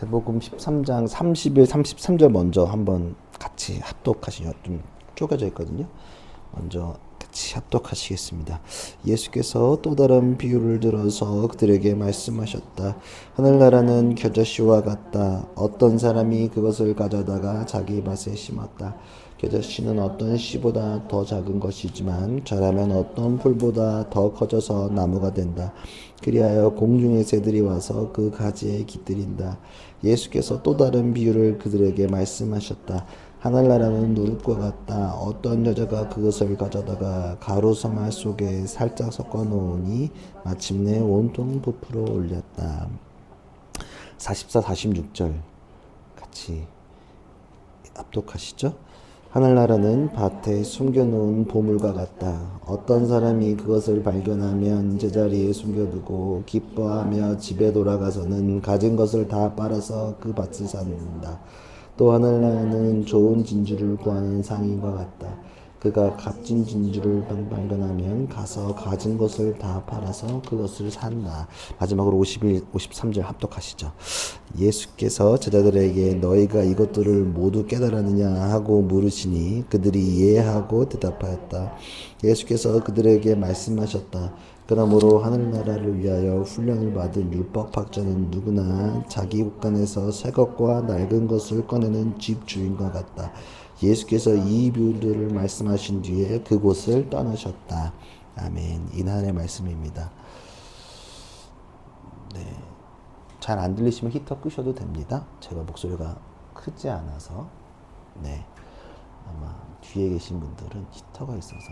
대복음 13장 30일 33절 먼저 한번 같이 합독하시죠. 좀 쪼개져 있거든요. 먼저 같이 합독하시겠습니다. 예수께서 또 다른 비유를 들어서 그들에게 말씀하셨다. 하늘나라는 겨자씨와 같다. 어떤 사람이 그것을 가져다가 자기 밭에 심었다. 겨자씨는 어떤 씨보다 더 작은 것이지만 자라면 어떤 풀보다 더 커져서 나무가 된다. 그리하여 공중의 새들이 와서 그 가지에 깃들인다. 예수께서 또 다른 비유를 그들에게 말씀하셨다. 하늘나라는 누룩과 같다. 어떤 여자가 그것을 가져다가 가루 서말 속에 살짝 섞어 놓으니 마침내 온통 부풀어 올렸다. 44, 46절 같이 압독하시죠. 하늘나라는 밭에 숨겨놓은 보물과 같다. 어떤 사람이 그것을 발견하면 제자리에 숨겨두고 기뻐하며 집에 돌아가서는 가진 것을 다 빨아서 그 밭을 쌓는다. 또 하늘나라는 좋은 진주를 구하는 상인과 같다. 그가 값진 진주를 발견하면 가서 가진 것을 다 팔아서 그것을 산다. 마지막으로 51, 53절 합독하시죠. 예수께서 제자들에게 너희가 이것들을 모두 깨달았느냐 하고 물으시니 그들이 이해하고 대답하였다. 예수께서 그들에게 말씀하셨다. 그러므로 하늘나라를 위하여 훈련을 받은 율법학자는 누구나 자기 곳간에서 새 것과 낡은 것을 꺼내는 집 주인과 같다. 예수께서 이 비유들을 말씀하신 뒤에 그곳을 떠나셨다. 아멘. 이날의 말씀입니다. 네. 잘 안 들리시면 히터 끄셔도 됩니다. 제가 목소리가 크지 않아서. 네. 아마 뒤에 계신 분들은 히터가 있어서.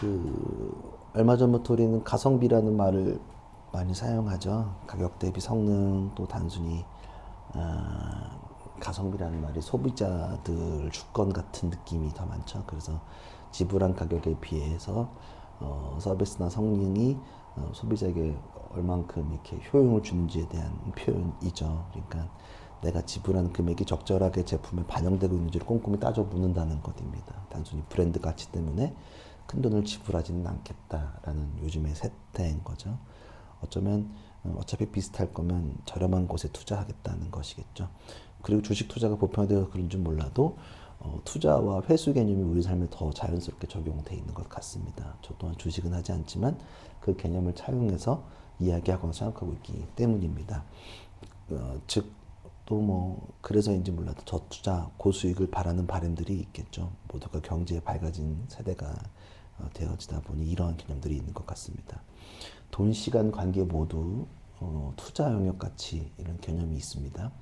그, 얼마 전부터 우리는 가성비라는 말을 많이 사용하죠. 가격 대비 성능 또 단순히, 아, 가성비라는 말이 소비자들 주권 같은 느낌이 더 많죠. 그래서 지불한 가격에 비해서 어, 서비스나 성능이 어, 소비자에게 얼만큼 이렇게 효용을 주는지에 대한 표현이죠. 그러니까 내가 지불한 금액이 적절하게 제품에 반영되고 있는지를 꼼꼼히 따져 묻는다는 것입니다. 단순히 브랜드 가치 때문에 큰 돈을 지불하지는 않겠다라는 요즘의 세태인 거죠. 어쩌면 어, 어차피 비슷할 거면 저렴한 곳에 투자하겠다는 것이겠죠. 그리고 주식 투자가 보편화되어 그런 줄 몰라도 어, 투자와 회수 개념이 우리 삶에 더 자연스럽게 적용돼 있는 것 같습니다. 저 또한 주식은 하지 않지만 그 개념을 차용해서 이야기하거나 생각하고 있기 때문입니다. 어, 즉, 또 뭐, 그래서인지 몰라도 저투자, 고수익을 바라는 바람들이 있겠죠. 모두가 경제에 밝아진 세대가 어, 되어지다 보니 이러한 개념들이 있는 것 같습니다. 돈, 시간, 관계 모두 어, 투자 영역 가치 이런 개념이 있습니다.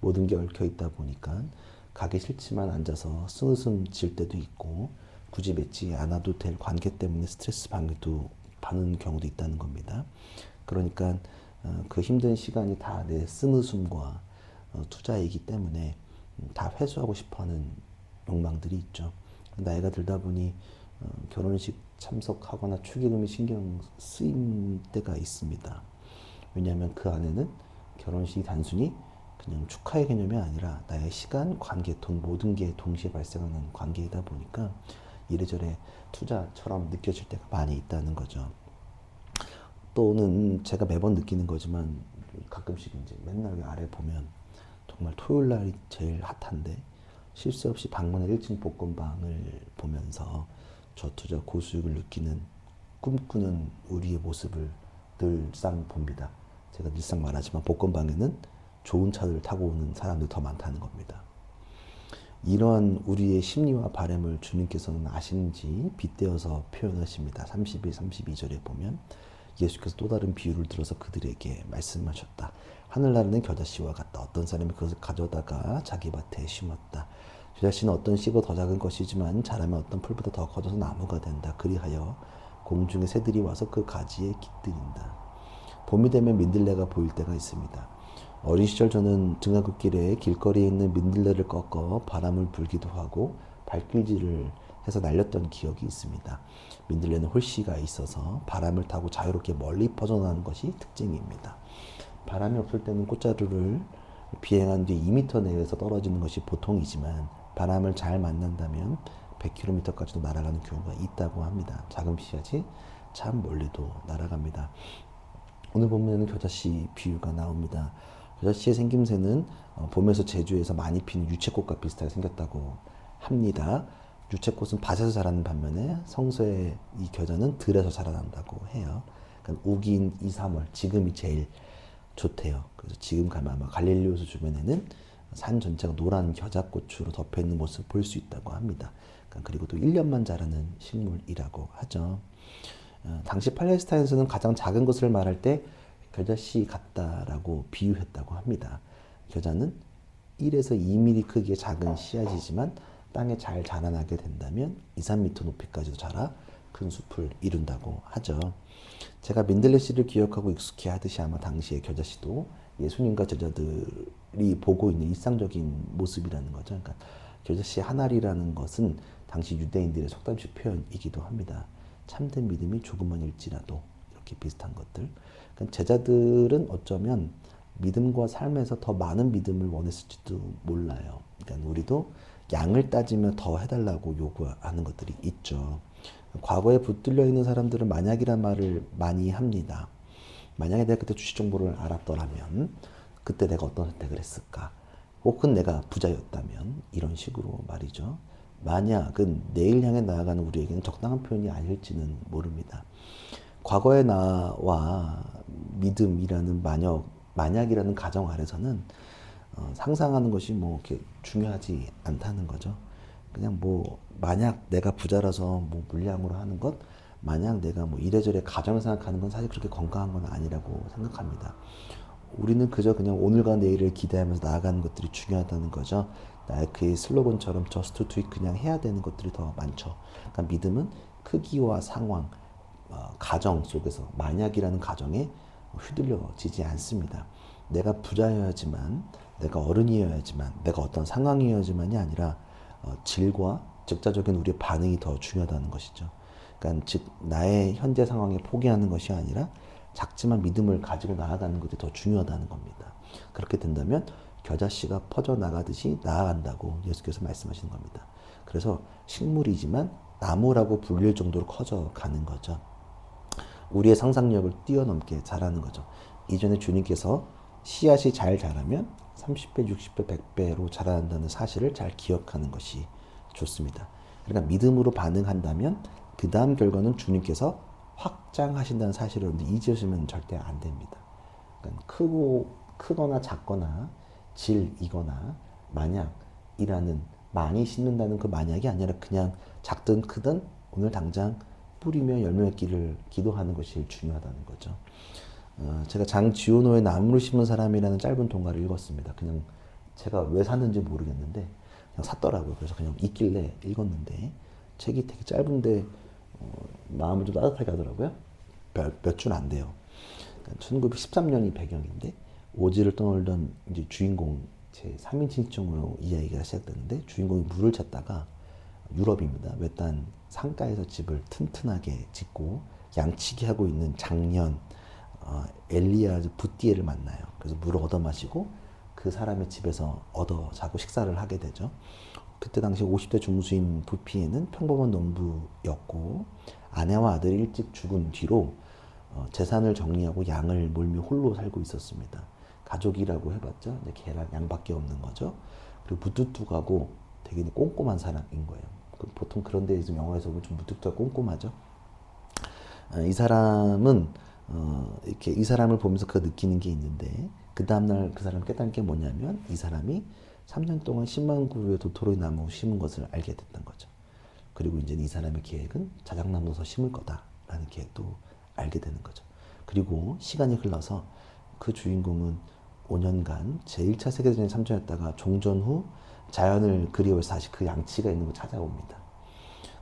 모든 게 얽혀 있다 보니까 가기 싫지만 앉아서 스스음 질 때도 있고 굳이 맺지 않아도 될 관계 때문에 스트레스 받는 받는 경우도 있다는 겁니다. 그러니까 어, 그 힘든 시간이 다내 쓴웃음과 어, 투자이기 때문에 다 회수하고 싶어하는 욕망들이 있죠. 나이가 들다 보니 어, 결혼식 참석하거나 축의금이 신경 쓰인 때가 있습니다. 왜냐하면 그 안에는 결혼식이 단순히 그냥 축하의 개념이 아니라 나의 시간, 관계, 돈 모든 게 동시에 발생하는 관계이다 보니까 이래저래 투자처럼 느껴질 때가 많이 있다는 거죠. 또는 제가 매번 느끼는 거지만 가끔씩 이제 맨날 아래 보면 정말 토요일 날이 제일 핫한데 쉴새 없이 방문한 1층 복권방을 보면서 저투자 고수익을 느끼는 꿈꾸는 우리의 모습을 늘상 봅니다. 제가 늘상 말하지만 복권방에는 좋은 차를 타고 오는 사람들이 더 많다는 겁니다. 이러한 우리의 심리와 바램을 주님께서는 아시는지 빗대어서 표현하십니다. 31, 32절에 보면 예수께서 또 다른 비유를 들어서 그들에게 말씀하셨다. 하늘나라는 겨자씨와 같다. 어떤 사람이 그것을 가져다가 자기 밭에 심었다. 겨자씨는 어떤 씨가 더 작은 것이지만 자라면 어떤 풀보다 더 커져서 나무가 된다. 그리하여 공중의 새들이 와서 그 가지에 깃들인다. 봄이 되면 민들레가 보일 때가 있습니다. 어린 시절 저는 등하굣길에 길거리에 있는 민들레를 꺾어 바람을 불기도 하고 발길질을 해서 날렸던 기억이 있습니다. 민들레는 홀씨가 있어서 바람을 타고 자유롭게 멀리 퍼져나가는 것이 특징입니다. 바람이 없을 때는 꽃자루를 비행한 뒤 2m 내외에서 떨어지는 것이 보통이지만 바람을 잘 만난다면 100km까지도 날아가는 경우가 있다고 합니다. 작은 씨앗이 참 멀리도 날아갑니다. 오늘 보면은 겨자씨 비유가 나옵니다. 겨자씨의 생김새는 어, 봄에서 제주에서 많이 피는 유채꽃과 비슷하게 생겼다고 합니다. 유채꽃은 밭에서 자라는 반면에 성서의 이 겨자는 들에서 자라난다고 해요. 그러니까 우기인 2, 3월 지금이 제일 좋대요. 그래서 지금 가면 아마 갈릴리오스 주변에는 산 전체가 노란 겨자꽃으로 덮여 있는 모습을 볼수 있다고 합니다. 그러니까 그리고 또 1년만 자라는 식물이라고 하죠. 어, 당시 팔레스타인에서는 가장 작은 것을 말할 때 겨자씨 같다라고 비유했다고 합니다. 겨자는 1에서 2mm 크기의 작은 씨앗이지만 땅에 잘 자라나게 된다면 2, 3m 높이까지도 자라 큰 숲을 이룬다고 하죠. 제가 민들레 씨를 기억하고 익숙해 하듯이 아마 당시의 겨자씨도 예수님과 제자들이 보고 있는 일상적인 모습이라는 거죠. 그러니까 겨자씨 한 알이라는 것은 당시 유대인들의 속담식 표현이기도 합니다. 참된 믿음이 조그만일지라도 이렇게 비슷한 것들. 그러니까 제자들은 어쩌면 믿음과 삶에서 더 많은 믿음을 원했을지도 몰라요. 그러니까 우리도 양을 따지며 더 해달라고 요구하는 것들이 있죠. 과거에 붙들려 있는 사람들은 만약이란 말을 많이 합니다. 만약에 내가 그때 주식 정보를 알았더라면 그때 내가 어떤 선택을 했을까? 혹은 내가 부자였다면 이런 식으로 말이죠. 만약은 내일 향해 나아가는 우리에게는 적당한 표현이 아닐지는 모릅니다. 과거의 나와 믿음이라는 만약, 만약이라는 가정 아래서는 어, 상상하는 것이 뭐 이렇게 중요하지 않다는 거죠. 그냥 뭐 만약 내가 부자라서 뭐 물량으로 하는 것, 만약 내가 뭐 이래저래 가정을 생각하는 건 사실 그렇게 건강한 건 아니라고 생각합니다. 우리는 그저 그냥 오늘과 내일을 기대하면서 나아가는 것들이 중요하다는 거죠. 나이크의 슬로건처럼 just do it 그냥 해야 되는 것들이 더 많죠. 그러니까 믿음은 크기와 상황, 어, 가정 속에서 만약이라는 가정에 휘둘려지지 않습니다. 내가 부자여야지만, 내가 어른이어야지만, 내가 어떤 상황이어야지만이 아니라 어, 질과 적자적인 우리의 반응이 더 중요하다는 것이죠. 그러니까 즉 나의 현재 상황에 포기하는 것이 아니라 작지만 믿음을 가지고 나아가는 것이 더 중요하다는 겁니다. 그렇게 된다면 겨자씨가 퍼져 나가듯이 나아간다고 예수께서 말씀하시는 겁니다. 그래서 식물이지만 나무라고 불릴 정도로 커져 가는 거죠. 우리의 상상력을 뛰어넘게 자라는 거죠. 이전에 주님께서 씨앗이 잘 자라면 30배, 60배, 100배로 자란다는 사실을 잘 기억하는 것이 좋습니다. 그러니까 믿음으로 반응한다면 그 다음 결과는 주님께서 확장하신다는 사실을 잊으시면 절대 안 됩니다. 그러니까 크고 크거나 작거나 질이거나 만약이라는 많이 심는다는 그 만약이 아니라 그냥 작든 크든 오늘 당장 뿌리며 열매 맺기를 기도하는 것이 중요하다는 거죠. 어, 제가 장지호노의 나무를 심은 사람이라는 짧은 동화를 읽었습니다. 그냥 제가 왜 샀는지 모르겠는데 그냥 샀더라고요. 그래서 그냥 있길래 읽었는데 책이 되게 짧은데 어, 마음을 좀 따뜻하게 하더라고요. 몇 줄 안 돼요. 그러니까 1913년이 배경인데 오지를 떠놀던 이제 주인공 제 3인칭 시점으로 이야기가 시작되는데 주인공이 물을 찾다가 유럽입니다. 외딴 상가에서 집을 튼튼하게 짓고 양치기 하고 있는 장년 어, 엘리아즈 부띠에를 만나요. 그래서 물을 얻어 마시고 그 사람의 집에서 얻어 자고 식사를 하게 되죠. 그때 당시 50대 중수인 부피에는 평범한 농부였고 아내와 아들이 일찍 죽은 뒤로 어, 재산을 정리하고 양을 몰며 홀로 살고 있었습니다. 가족이라고 해봤자 이제 걔랑 양밖에 없는 거죠. 그리고 무뚝뚝하고 되게 꼼꼼한 사람인 거예요. 그 보통 그런데 좀 영화에서 보면 좀 무뚝뚝하고 꼼꼼하죠. 어, 이 사람은 어, 이렇게 이 사람을 보면서 그 느끼는 게 있는데 그 다음날 그 사람 깨달은 게 뭐냐면 이 사람이 3년 동안 10만 그루의 도토리 나무 심은 것을 알게 됐던 거죠. 그리고 이제 이 사람의 계획은 자작나무 더 심을 거다라는 계획도 알게 되는 거죠. 그리고 시간이 흘러서 그 주인공은 5년간 제1차 세계대전에 참전했다가 종전 후 자연을 그리워해서 다시 그 양치가 있는 곳 찾아옵니다.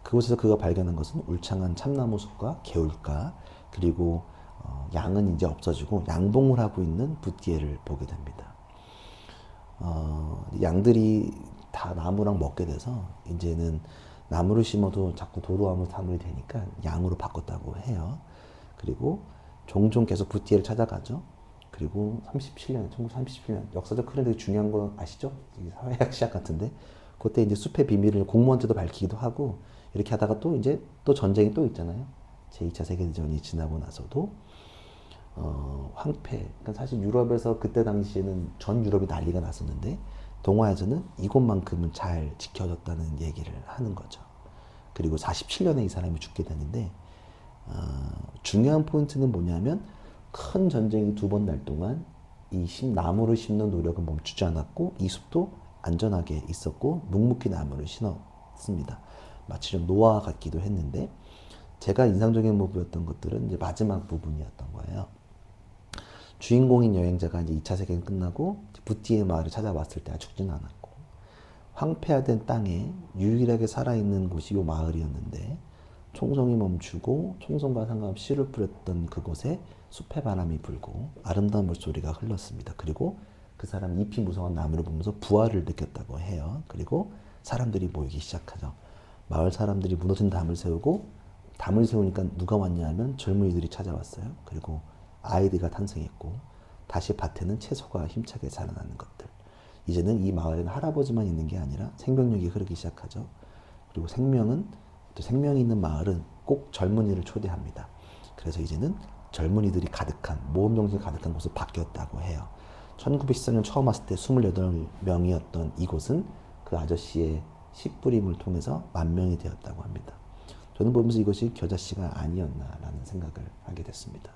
그곳에서 그가 발견한 것은 울창한 참나무 숲과 개울가 그리고 어, 양은 이제 없어지고 양봉을 하고 있는 부띠에를 보게 됩니다. 어, 양들이 다 나무랑 먹게 돼서 이제는 나무를 심어도 자꾸 도로하면 사물이 되니까 양으로 바꿨다고 해요. 그리고 종종 계속 부띠에를 찾아가죠. 그리고 37년, 1937년 역사적 흐름 되게 중요한 거 아시죠? 사회학 시작 같은데 그때 이제 숲의 비밀을 공무원한테도 밝히기도 하고 이렇게 하다가 또 이제 또 전쟁이 또 있잖아요. 제2차 세계대전이 지나고 나서도 어, 황폐. 그러니까 사실 유럽에서 그때 당시에는 전 유럽이 난리가 났었는데 동아에서는 이곳만큼은 잘 지켜졌다는 얘기를 하는 거죠. 그리고 47년에 이 사람이 죽게 되는데 어, 중요한 포인트는 뭐냐면 큰 전쟁이 두 번 날 동안 이 심, 나무를 심는 노력은 멈추지 않았고 이 숲도 안전하게 있었고 묵묵히 나무를 심었습니다. 마치 좀 노아 같기도 했는데 제가 인상적인 부분이었던 것들은 이제 마지막 부분이었던 거예요. 주인공인 여행자가 이제 2차 세계가 끝나고 부티의 마을을 찾아왔을 때 죽진 않았고 황폐화된 땅에 유일하게 살아있는 곳이 요 마을이었는데 총성이 멈추고 총성과 상관없이 씨를 뿌렸던 그곳에 숲의 바람이 불고 아름다운 물소리가 흘렀습니다. 그리고 그 사람 잎이 무성한 나무를 보면서 부활을 느꼈다고 해요. 그리고 사람들이 모이기 시작하죠. 마을 사람들이 무너진 담을 세우고 담을 세우니까 누가 왔냐 하면 젊은이들이 찾아왔어요. 그리고 아이들이 탄생했고 다시 밭에는 채소가 힘차게 자라나는 것들. 이제는 이 마을에는 할아버지만 있는 게 아니라 생명력이 흐르기 시작하죠. 그리고 생명은 또 생명이 있는 마을은 꼭 젊은이를 초대합니다. 그래서 이제는 젊은이들이 가득한 모험 정신이 가득한 곳으로 바뀌었다고 해요. 1914년 처음 왔을 때 28명이었던 이곳은 그 아저씨의 씨 뿌림을 통해서 만 명이 되었다고 합니다. 저는 보면서 이것이 겨자씨가 아니었나라는 생각을 하게 됐습니다.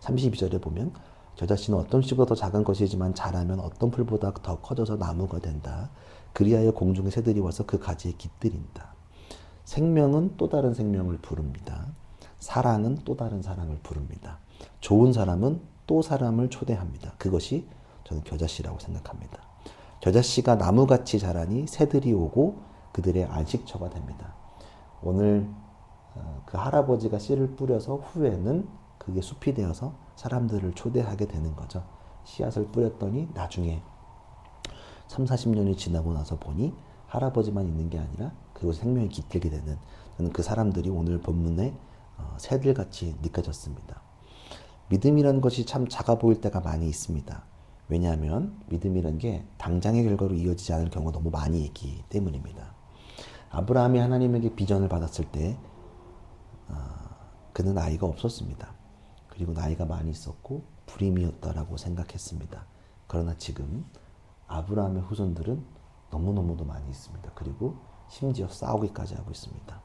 32절에 보면 겨자씨는 어떤 씨보다 더 작은 것이지만 자라면 어떤 풀보다 더 커져서 나무가 된다. 그리하여 공중의 새들이 와서 그 가지에 깃들인다. 생명은 또 다른 생명을 부릅니다. 사랑은 또 다른 사랑을 부릅니다. 좋은 사람은 또 사람을 초대합니다. 그것이 저는 겨자씨라고 생각합니다. 겨자씨가 나무같이 자라니 새들이 오고 그들의 안식처가 됩니다. 오늘 어, 그 할아버지가 씨를 뿌려서 후에는 그게 숲이 되어서 사람들을 초대하게 되는 거죠. 씨앗을 뿌렸더니 나중에 3, 40년이 지나고 나서 보니 할아버지만 있는 게 아니라 그곳에 생명이 깃들게 되는 저는 그 사람들이 오늘 본문에 어, 새들같이 느껴졌습니다. 믿음이라는 것이 참 작아 보일 때가 많이 있습니다. 왜냐하면 믿음이라는 게 당장의 결과로 이어지지 않을 경우가 너무 많이 있기 때문입니다. 아브라함이 하나님에게 비전을 받았을 때 어, 그는 아이가 없었습니다. 그리고 나이가 많이 있었고 불임이었다라고 생각했습니다. 그러나 지금 아브라함의 후손들은 너무너무도 많이 있습니다. 그리고 심지어 싸우기까지 하고 있습니다.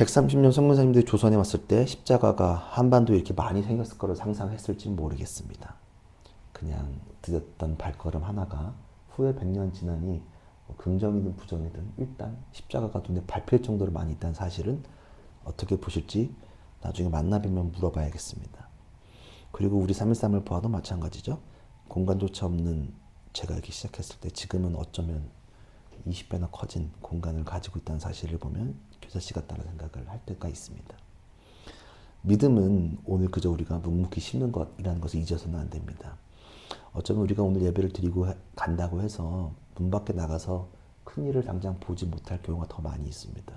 130년 성문사님들이 조선에 왔을 때 십자가가 한반도에 이렇게 많이 생겼을 거를 상상했을지 모르겠습니다. 그냥 드렸던 발걸음 하나가 후에 100년 지나니 뭐 긍정이든 부정이든 일단 십자가가 눈에 밟힐 정도로 많이 있다는 사실은 어떻게 보실지 나중에 만나 뵈면 물어봐야겠습니다. 그리고 우리 313을 보아도 마찬가지죠. 공간조차 없는 제가 이렇게 시작했을 때 지금은 어쩌면 20배나 커진 공간을 가지고 있다는 사실을 보면 교사씨 같다는 생각을 할 때가 있습니다. 믿음은 오늘 그저 우리가 묵묵히 심는 것이라는 것을 잊어서는 안 됩니다. 어쩌면 우리가 오늘 예배를 드리고 간다고 해서 문 밖에 나가서 큰 일을 당장 보지 못할 경우가 더 많이 있습니다.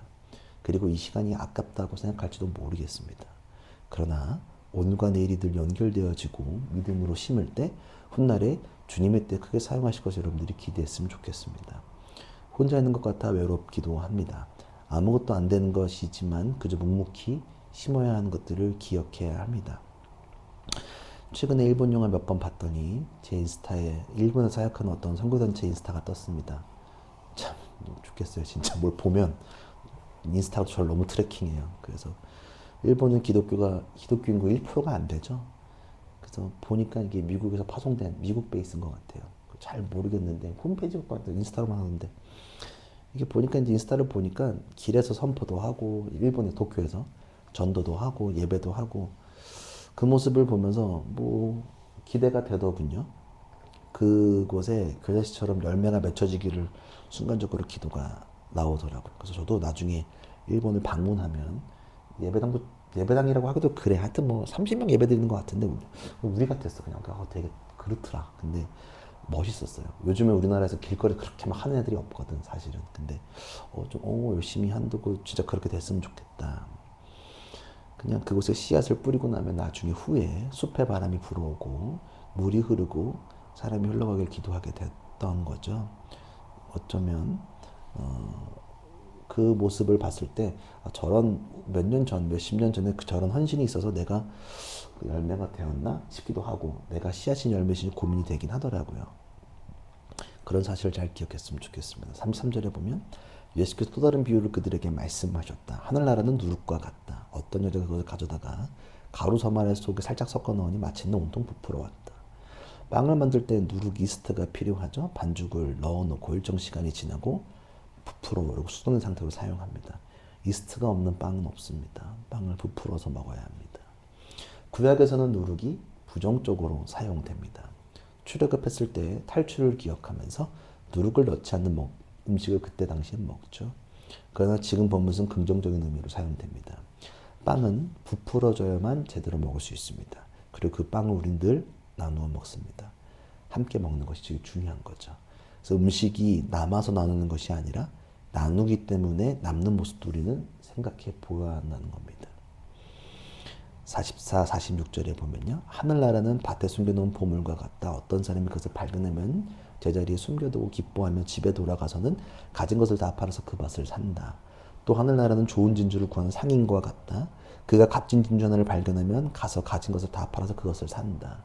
그리고 이 시간이 아깝다고 생각할지도 모르겠습니다. 그러나 오늘과 내일이 늘 연결되어지고 믿음으로 심을 때 훗날에 주님의 때 크게 사용하실 것을 여러분들이 기대했으면 좋겠습니다. 혼자 있는 것 같아 외롭기도 합니다. 아무것도 안 되는 것이지만 그저 묵묵히 심어야 하는 것들을 기억해야 합니다. 최근에 일본 영화 몇 번 봤더니 제 인스타에 일본에 사역하는 어떤 선교단체 인스타가 떴습니다. 참 죽겠어요. 진짜 뭘 보면 인스타도 저를 너무 트래킹해요. 그래서 일본은 기독교가 기독교 인구 1%가 안 되죠. 그래서 보니까 이게 미국에서 파송된 미국 베이스인 것 같아요. 잘 모르겠는데 홈페이지가 인스타로만 하는데 이게 보니까 이제 인스타를 보니까 길에서 선포도 하고 일본의 도쿄에서 전도도 하고 예배도 하고 그 모습을 보면서 뭐 기대가 되더군요. 그곳에 교자씨처럼 열매가 맺혀지기를 순간적으로 기도가 나오더라고요. 그래서 저도 나중에 일본을 방문하면 예배당도 예배당이라고 하기도 그래. 하여튼 뭐 30명 예배 드리는 것 같은데 우리 같았어 그냥. 아, 되게 그렇더라. 근데 멋있었어요. 요즘에 우리나라에서 길거리 그렇게 막 하는 애들이 없거든, 사실은. 근데, 어, 좀, 어, 열심히 한다고 진짜 그렇게 됐으면 좋겠다. 그냥 그곳에 씨앗을 뿌리고 나면 나중에 후에 숲의 바람이 불어오고, 물이 흐르고, 사람이 흘러가길 기도하게 됐던 거죠. 어쩌면, 어, 그 모습을 봤을 때 아, 저런 몇 년 전, 몇십 년 전에 그 저런 헌신이 있어서 내가 그 열매가 되었나 싶기도 하고 내가 씨앗인 열매신지 고민이 되긴 하더라고요. 그런 사실을 잘 기억했으면 좋겠습니다. 33절에 보면 예수께서 또 다른 비유를 그들에게 말씀하셨다. 하늘나라는 누룩과 같다. 어떤 여자가 그것을 가져다가 가루 서말 속에 살짝 섞어 넣으니 마침내 온통 부풀어 왔다. 빵을 만들 때 누룩 이스트가 필요하죠. 반죽을 넣어놓고 일정 시간이 지나고 부풀어 오르고 수동된 상태로 사용합니다. 이스트가 없는 빵은 없습니다. 빵을 부풀어서 먹어야 합니다. 구약에서는 누룩이 부정적으로 사용됩니다. 출애굽했을 때 탈출을 기억하면서 누룩을 넣지 않는 먹, 음식을 그때 당시에 먹죠. 그러나 지금 본문은 긍정적인 의미로 사용됩니다. 빵은 부풀어져야만 제대로 먹을 수 있습니다. 그리고 그 빵을 우린 늘 나누어 먹습니다. 함께 먹는 것이 제일 중요한 거죠. 그래서 음식이 남아서 나누는 것이 아니라 나누기 때문에 남는 모습도 우리는 생각해 보아야 한다는 겁니다. 44, 46절에 보면요. 하늘나라는 밭에 숨겨놓은 보물과 같다. 어떤 사람이 그것을 발견하면 제자리에 숨겨두고 기뻐하며 집에 돌아가서는 가진 것을 다 팔아서 그 밭을 산다. 또 하늘나라는 좋은 진주를 구하는 상인과 같다. 그가 값진 진주 하나를 발견하면 가서 가진 것을 다 팔아서 그것을 산다.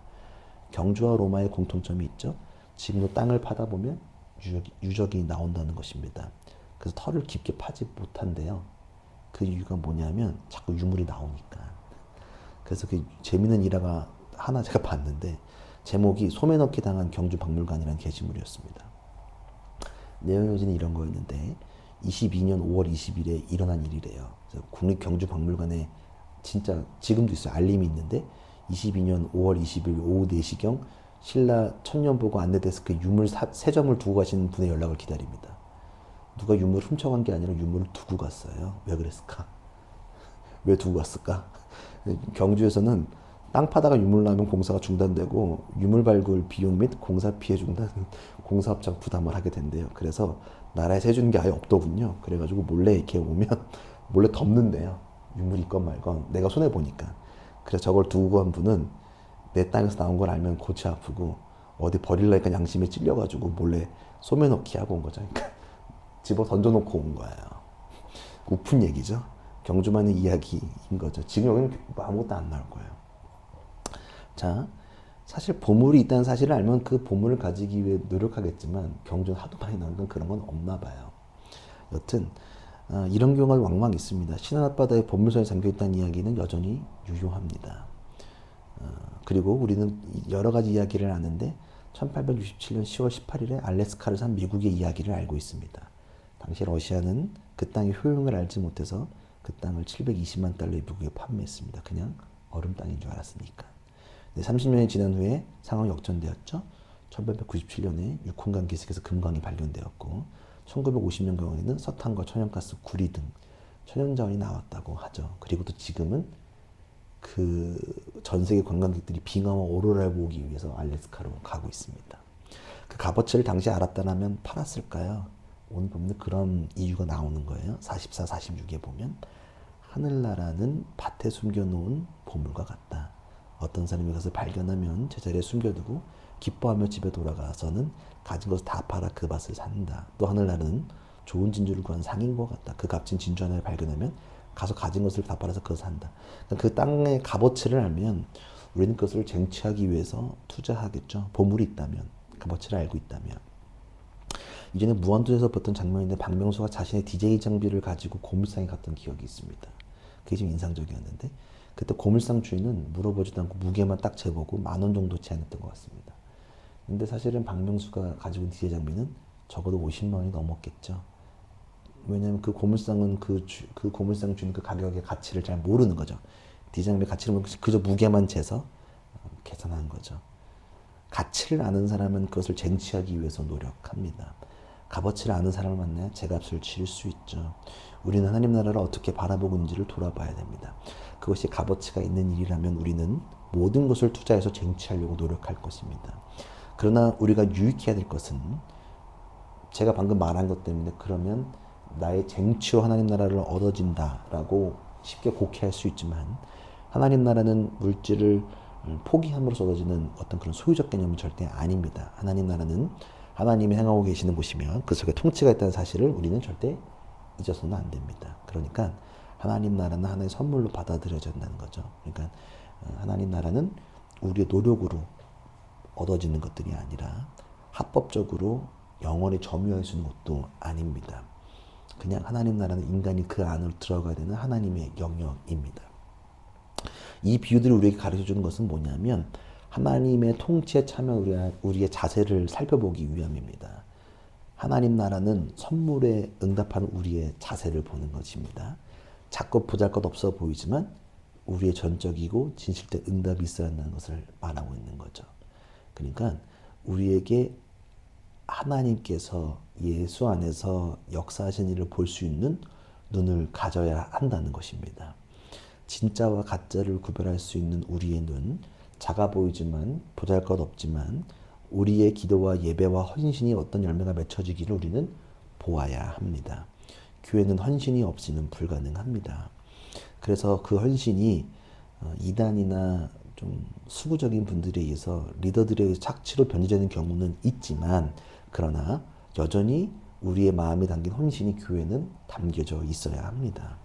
경주와 로마의 공통점이 있죠. 지금도 땅을 파다 보면 유적이, 유적이 나온다는 것입니다. 그래서 털을 깊게 파지 못한대요. 그 이유가 뭐냐면 자꾸 유물이 나오니까. 그래서 그 재밌는 일화가 하나 제가 봤는데 제목이 소매 넣기 당한 경주 박물관이라는 게시물이었습니다. 내용은 이런 거였는데 22년 5월 20일에 일어난 일이래요. 그래서 국립 경주 박물관에 진짜 지금도 있어요. 알림이 있는데 22년 5월 20일 오후 4시경 신라 천년보고 안내데스크 유물 사, 세 점을 두고 가신 분의 연락을 기다립니다. 누가 유물을 훔쳐간 게 아니라 유물을 두고 갔어요. 왜 그랬을까? 왜 두고 갔을까? 경주에서는 땅 파다가 유물 나면 공사가 중단되고 유물 발굴 비용 및 공사 피해 중단 공사업장 부담을 하게 된대요. 그래서 나라에서 해주는 게 아예 없더군요. 그래가지고 몰래 이렇게 오면 몰래 덮는데요. 유물이 있건 말건 내가 손해 보니까. 그래서 저걸 두고 간 분은 내 땅에서 나온 걸 알면 골치 아프고 어디 버릴라니까 양심에 찔려가지고 몰래 소매 넣기 하고 온 거죠. 그러니까 집어 던져놓고 온 거예요. 우픈 얘기죠. 경주만의 이야기인 거죠. 지금 여기는 뭐 아무것도 안 나올 거예요. 자, 사실 보물이 있다는 사실을 알면 그 보물을 가지기 위해 노력하겠지만 경주는 하도 많이 건 그런 건 없나 봐요. 여튼 어, 이런 경우가 왕왕 있습니다. 신안 앞바다에 보물선에 잠겨 있다는 이야기는 여전히 유효합니다. 어, 그리고 우리는 여러 가지 이야기를 아는데 1867년 10월 18일에 알래스카를 산 미국의 이야기를 알고 있습니다. 당시 러시아는 그 땅의 효용을 알지 못해서 그 땅을 720만 달러에 미국에 판매했습니다. 그냥 얼음 땅인 줄 알았으니까. 네, 30년이 지난 후에 상황이 역전되었죠. 1897년에 유콘강 기슭에서 금광이 발견되었고 1950년경에는 석탄과 천연가스, 구리 등 천연자원이 나왔다고 하죠. 그리고 또 지금은 그 전 세계 관광객들이 빙하와 오로라를 보기 위해서 알래스카로 가고 있습니다. 그 값어치를 당시 알았다면 팔았을까요? 오늘 보면 그런 이유가 나오는 거예요. 44, 46에 보면 하늘나라는 밭에 숨겨놓은 보물과 같다. 어떤 사람이 그것을 발견하면 제자리에 숨겨두고 기뻐하며 집에 돌아가서는 가진 것을 다 팔아 그 밭을 산다. 또 하늘나라는 좋은 진주를 구한 상인과 같다. 그 값진 진주 하나를 발견하면 가서 가진 것을 다 팔아서 그것을 산다. 그 땅의 값어치를 알면 우리는 그것을 쟁취하기 위해서 투자하겠죠. 보물이 있다면, 값어치를 알고 있다면. 이전에 무한도전에서 봤던 장면인데 박명수가 자신의 DJ 장비를 가지고 고물상에 갔던 기억이 있습니다. 그게 좀 인상적이었는데 그때 고물상 주인은 물어보지도 않고 무게만 딱 재보고 만 원 정도 제안했던 것 같습니다. 근데 사실은 박명수가 가지고 있는 DJ 장비는 적어도 50만 원이 넘었겠죠. 왜냐하면 그 고물상은 그, 주, 그 고물상 주인 그 가격의 가치를 잘 모르는 거죠. 장비 가치를 모르고 그저 무게만 재서 어, 계산한 거죠. 가치를 아는 사람은 그것을 쟁취하기 위해서 노력합니다. 값어치를 아는 사람을 만나야 제값을 치를 수 있죠. 우리는 하나님 나라를 어떻게 바라보고 있는지를 돌아봐야 됩니다. 그것이 값어치가 있는 일이라면 우리는 모든 것을 투자해서 쟁취하려고 노력할 것입니다. 그러나 우리가 유익해야 될 것은 제가 방금 말한 것 때문에 그러면 나의 쟁취와 하나님 나라를 얻어진다라고 쉽게 곡해할 수 있지만 하나님 나라는 물질을 포기함으로써 얻어지는 어떤 그런 소유적 개념은 절대 아닙니다. 하나님 나라는 하나님이 행하고 계시는 곳이며 그 속에 통치가 있다는 사실을 우리는 절대 잊어서는 안 됩니다. 그러니까 하나님 나라는 하나의 선물로 받아들여진다는 거죠. 그러니까 어, 하나님 나라는 우리의 노력으로 얻어지는 것들이 아니라 합법적으로 영원히 점유할 수 있는 것도 아닙니다. 그냥 하나님 나라는 인간이 그 안으로 들어가야 되는 하나님의 영역입니다. 이 비유들이 우리에게 가르쳐 주는 것은 뭐냐면 하나님의 통치에 참여 우리의, 우리의 자세를 살펴보기 위함입니다. 하나님 나라는 선물에 응답하는 우리의 자세를 보는 것입니다. 자꾸 보잘것 없어 보이지만 우리의 전적이고 진실된 응답이 있어야 한다는 것을 말하고 있는 거죠. 그러니까 우리에게 하나님께서 예수 안에서 역사하신 일을 볼 수 있는 눈을 가져야 한다는 것입니다. 진짜와 가짜를 구별할 수 있는 우리의 눈, 작아 보이지만 보잘 것 없지만 우리의 기도와 예배와 헌신이 어떤 열매가 맺혀지기를 우리는 보아야 합니다. 교회는 헌신이 없이는 불가능합니다. 그래서 그 헌신이 어, 이단이나 좀 수구적인 분들에 의해서 리더들의 착취로 변질되는 경우는 있지만 그러나 여전히 우리의 마음에 담긴 헌신이 교회는 담겨져 있어야 합니다.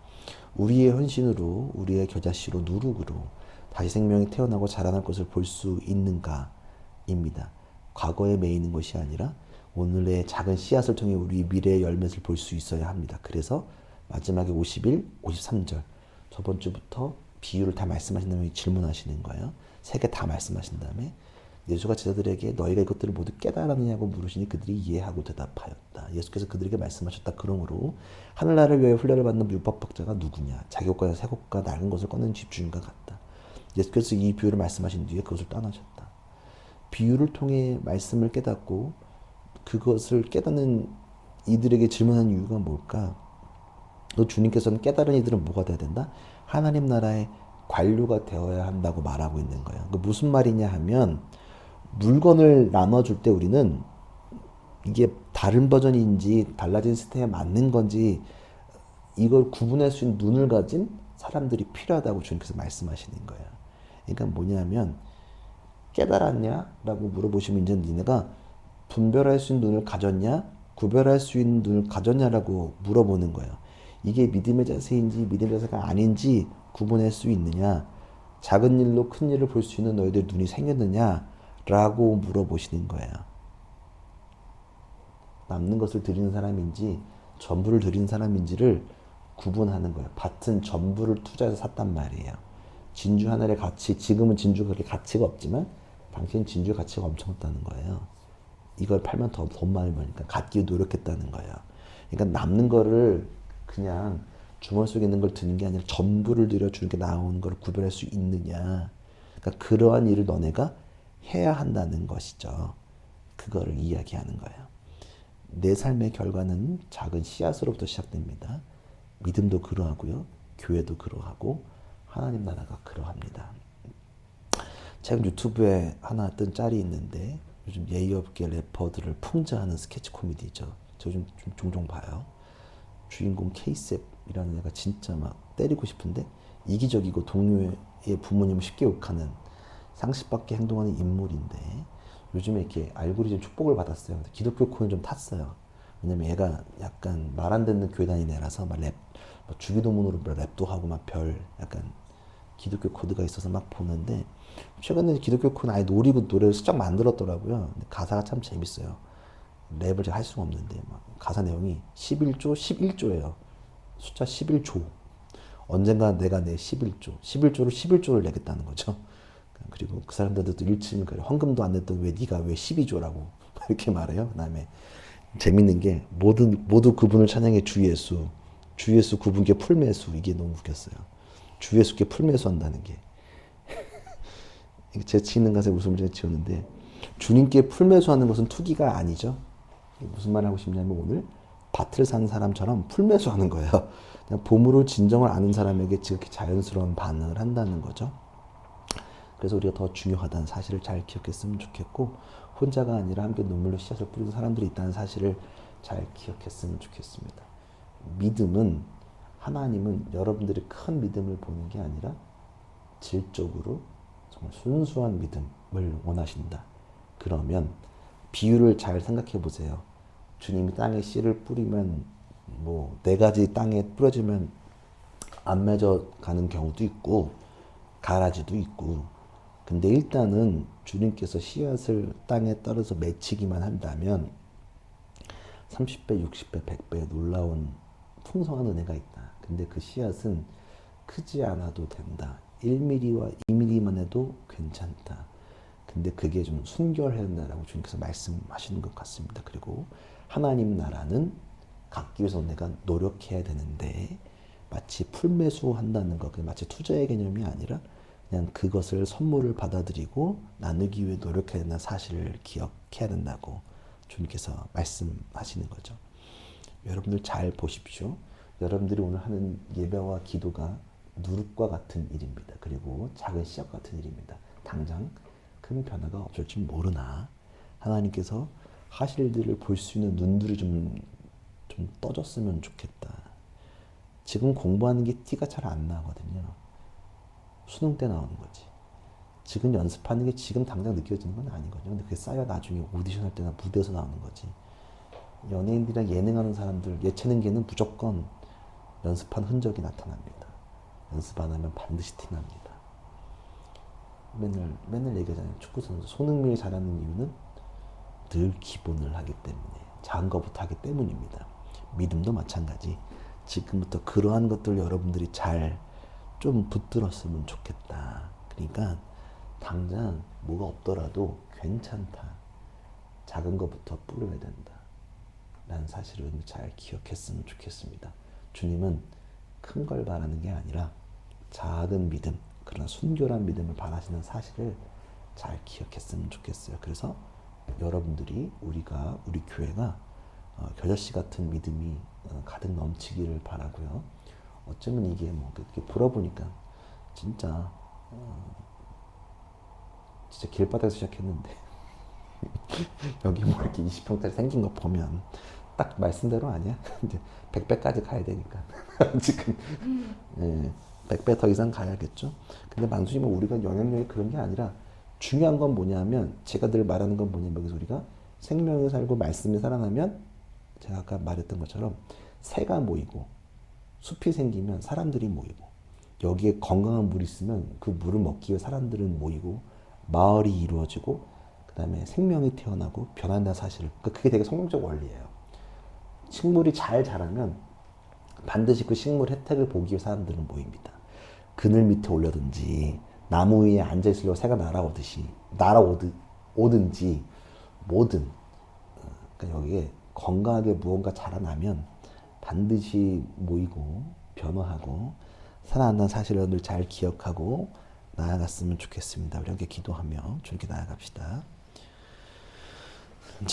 우리의 헌신으로 우리의 겨자씨로 누룩으로 다시 생명이 태어나고 자라날 것을 볼 수 있는가입니다. 과거에 매이는 것이 아니라 오늘의 작은 씨앗을 통해 우리 미래의 열매를 볼 수 있어야 합니다. 그래서 마지막에 51, 53절 저번 주부터 비유를 다 말씀하신 다음에 질문하시는 거예요. 세 개 다 말씀하신 다음에 예수가 제자들에게 너희가 이것들을 모두 깨달았느냐고 물으시니 그들이 이해하고 대답하였다. 예수께서 그들에게 말씀하셨다. 그러므로 하늘나라를 위하여 훈련을 받는 율법학자가 누구냐? 자기 옷과 새것과 낡은 것을 꺼내는 집주인과 같다. 예수께서 이 비유를 말씀하신 뒤에 그것을 떠나셨다. 비유를 통해 말씀을 깨닫고 그것을 깨닫는 이들에게 질문한 이유가 뭘까? 또 주님께서는 깨달은 이들은 뭐가 돼야 된다? 하나님 나라의 관료가 되어야 한다고 말하고 있는 거예요. 그 무슨 말이냐 하면 물건을 나눠줄 때 우리는 이게 다른 버전인지 달라진 시스템에 맞는 건지 이걸 구분할 수 있는 눈을 가진 사람들이 필요하다고 주님께서 말씀하시는 거예요. 그러니까 뭐냐면 깨달았냐? 라고 물어보시면 이제 니네가 분별할 수 있는 눈을 가졌냐? 구별할 수 있는 눈을 가졌냐라고 물어보는 거예요. 이게 믿음의 자세인지 믿음의 자세가 아닌지 구분할 수 있느냐? 작은 일로 큰 일을 볼 수 있는 너희들 눈이 생겼느냐? 라고 물어보시는 거예요. 남는 것을 드리는 사람인지 전부를 드리는 사람인지를 구분하는 거예요. 밭은 전부를 투자해서 샀단 말이에요. 진주 하나의 가치, 지금은 진주가 그렇게 가치가 없지만 당신 진주 가치가 엄청 없다는 거예요. 이걸 팔면 더 돈 많이 버니까 갖기 노력했다는 거예요. 그러니까 남는 거를 그냥 주머니 속에 있는 걸 드는 게 아니라 전부를 들여 주는 게 나오는 걸 구별할 수 있느냐. 그러니까 그러한 일을 너네가 해야 한다는 것이죠. 그거를 이야기하는 거예요. 내 삶의 결과는 작은 씨앗으로부터 시작됩니다. 믿음도 그러하고요. 교회도 그러하고 하나님 나라가 그러합니다. 최근 유튜브에 하나 뜬 짤이 있는데 요즘 예의업계 래퍼들을 풍자하는 스케치 코미디죠. 저 요즘 좀 종종 봐요. 주인공 케이셉이라는 애가 진짜 막 때리고 싶은데 이기적이고 동료의 부모님을 쉽게 욕하는 상식밖에 행동하는 인물인데 요즘에 이렇게 알고리즘 축복을 받았어요. 기독교 코는 좀 탔어요. 왜냐면 얘가 약간 말 안 듣는 교회 다니는 애라서 막 랩, 뭐 주기도문으로 뭐 랩도 하고 막 별 약간 기독교 코드가 있어서 막 보는데 최근에 기독교 코는 아예 노리고 노래를 슬쩍 만들었더라고요. 가사가 참 재밌어요. 랩을 할 수가 없는데 막 가사 내용이 11조 11조예요. 숫자 11조. 언젠가 내가 내 11조, 11조로 11조를 내겠다는 거죠. 그리고 그 사람들도 일침 그래 헌금도 안 냈던 왜 네가 왜 12조라고 이렇게 말해요. 그다음에 재밌는 게 모든 모두 그분을 찬양해 주 예수, 주 예수 그분께 풀매수 이게 너무 웃겼어요. 주 예수께 풀매수한다는 게 재치 있는 가사에 웃음을 제가 지었는데 주님께 풀매수하는 것은 투기가 아니죠. 무슨 말 하고 싶냐면 오늘 밭을 사는 사람처럼 풀매수하는 거예요. 그냥 보물을 진정을 아는 사람에게 지극히 자연스러운 반응을 한다는 거죠. 그래서 우리가 더 중요하다는 사실을 잘 기억했으면 좋겠고 혼자가 아니라 함께 눈물로 씨앗을 뿌리는 사람들이 있다는 사실을 잘 기억했으면 좋겠습니다. 믿음은 하나님은 여러분들이 큰 믿음을 보는 게 아니라 질적으로 정말 순수한 믿음을 원하신다. 그러면 비유를 잘 생각해 보세요. 주님이 땅에 씨를 뿌리면 뭐 네 가지 땅에 뿌려지면 안 맺어 가는 경우도 있고 가라지도 있고 근데 일단은 주님께서 씨앗을 땅에 떨어서 맺히기만 한다면 30배, 60배, 100배 놀라운 풍성한 은혜가 있다. 근데 그 씨앗은 크지 않아도 된다. 1mm와 2mm만 해도 괜찮다. 근데 그게 좀 순결해야 된다라고 주님께서 말씀하시는 것 같습니다. 그리고 하나님 나라는 갖기 위해서 내가 노력해야 되는데 마치 풀매수 한다는 것, 그게 마치 투자의 개념이 아니라 그냥 그것을 선물을 받아들이고 나누기 위해 노력해야 된다는 사실을 기억해야 된다고 주님께서 말씀하시는 거죠. 여러분들 잘 보십시오. 여러분들이 오늘 하는 예배와 기도가 누룩과 같은 일입니다. 그리고 작은 씨앗 같은 일입니다. 당장 큰 변화가 없을지 모르나 하나님께서 하실 일들을 볼 수 있는 눈들이 좀, 좀 떠졌으면 좋겠다. 지금 공부하는 게 티가 잘 안 나거든요. 수능 때 나오는 거지. 지금 연습하는 게 지금 당장 느껴지는 건 아니거든요. 근데 그게 쌓여 나중에 오디션 할 때나 무대에서 나오는 거지. 연예인들이나 예능하는 사람들, 예체능계는 무조건 연습한 흔적이 나타납니다. 연습 안 하면 반드시 티납니다. 맨날, 맨날 얘기하잖아요. 축구 선수. 손흥민이 잘하는 이유는 늘 기본을 하기 때문에, 작은 것부터 하기 때문입니다. 믿음도 마찬가지. 지금부터 그러한 것들 여러분들이 잘 좀 붙들었으면 좋겠다. 그러니까 당장 뭐가 없더라도 괜찮다. 작은 것부터 뿌려야 된다. 라는 사실을 잘 기억했으면 좋겠습니다. 주님은 큰 걸 바라는 게 아니라 작은 믿음, 그러나 순결한 믿음을 바라시는 사실을 잘 기억했으면 좋겠어요. 그래서 여러분들이 우리가 우리 교회가 어, 겨자씨 같은 믿음이 어, 가득 넘치기를 바라고요. 어쩌면 이게 뭐 이렇게 불어보니까 진짜 어, 진짜 길바닥에서 시작했는데 여기 뭐 이렇게 20평짜리 생긴 거 보면 딱 말씀대로 아니야? 이제 100배까지 가야 되니까 지금 예, 100배 더 이상 가야겠죠. 근데 만수님은 우리가 영향력이 그런 게 아니라 중요한 건 뭐냐면 제가 늘 말하는 건 뭐냐면 여기서 우리가 생명을 살고 말씀을 사랑하면 제가 아까 말했던 것처럼 새가 모이고 숲이 생기면 사람들이 모이고 여기에 건강한 물이 있으면 그 물을 먹기 위해 사람들은 모이고 마을이 이루어지고 그 다음에 생명이 태어나고 변한다는 사실을 그러니까 그게 되게 성경적 원리예요. 식물이 잘 자라면 반드시 그 식물 혜택을 보기 위해 사람들은 모입니다. 그늘 밑에 올려든지 나무 위에 앉아 있으려고 새가 날아오듯이 날아오든지 뭐든 어, 그러니까 여기에 건강하게 무언가 자라나면 반드시 모이고 변화하고 살아난다는 사실을 늘 잘 기억하고 나아갔으면 좋겠습니다. 우리 함께 기도하며 주님께 나아갑시다.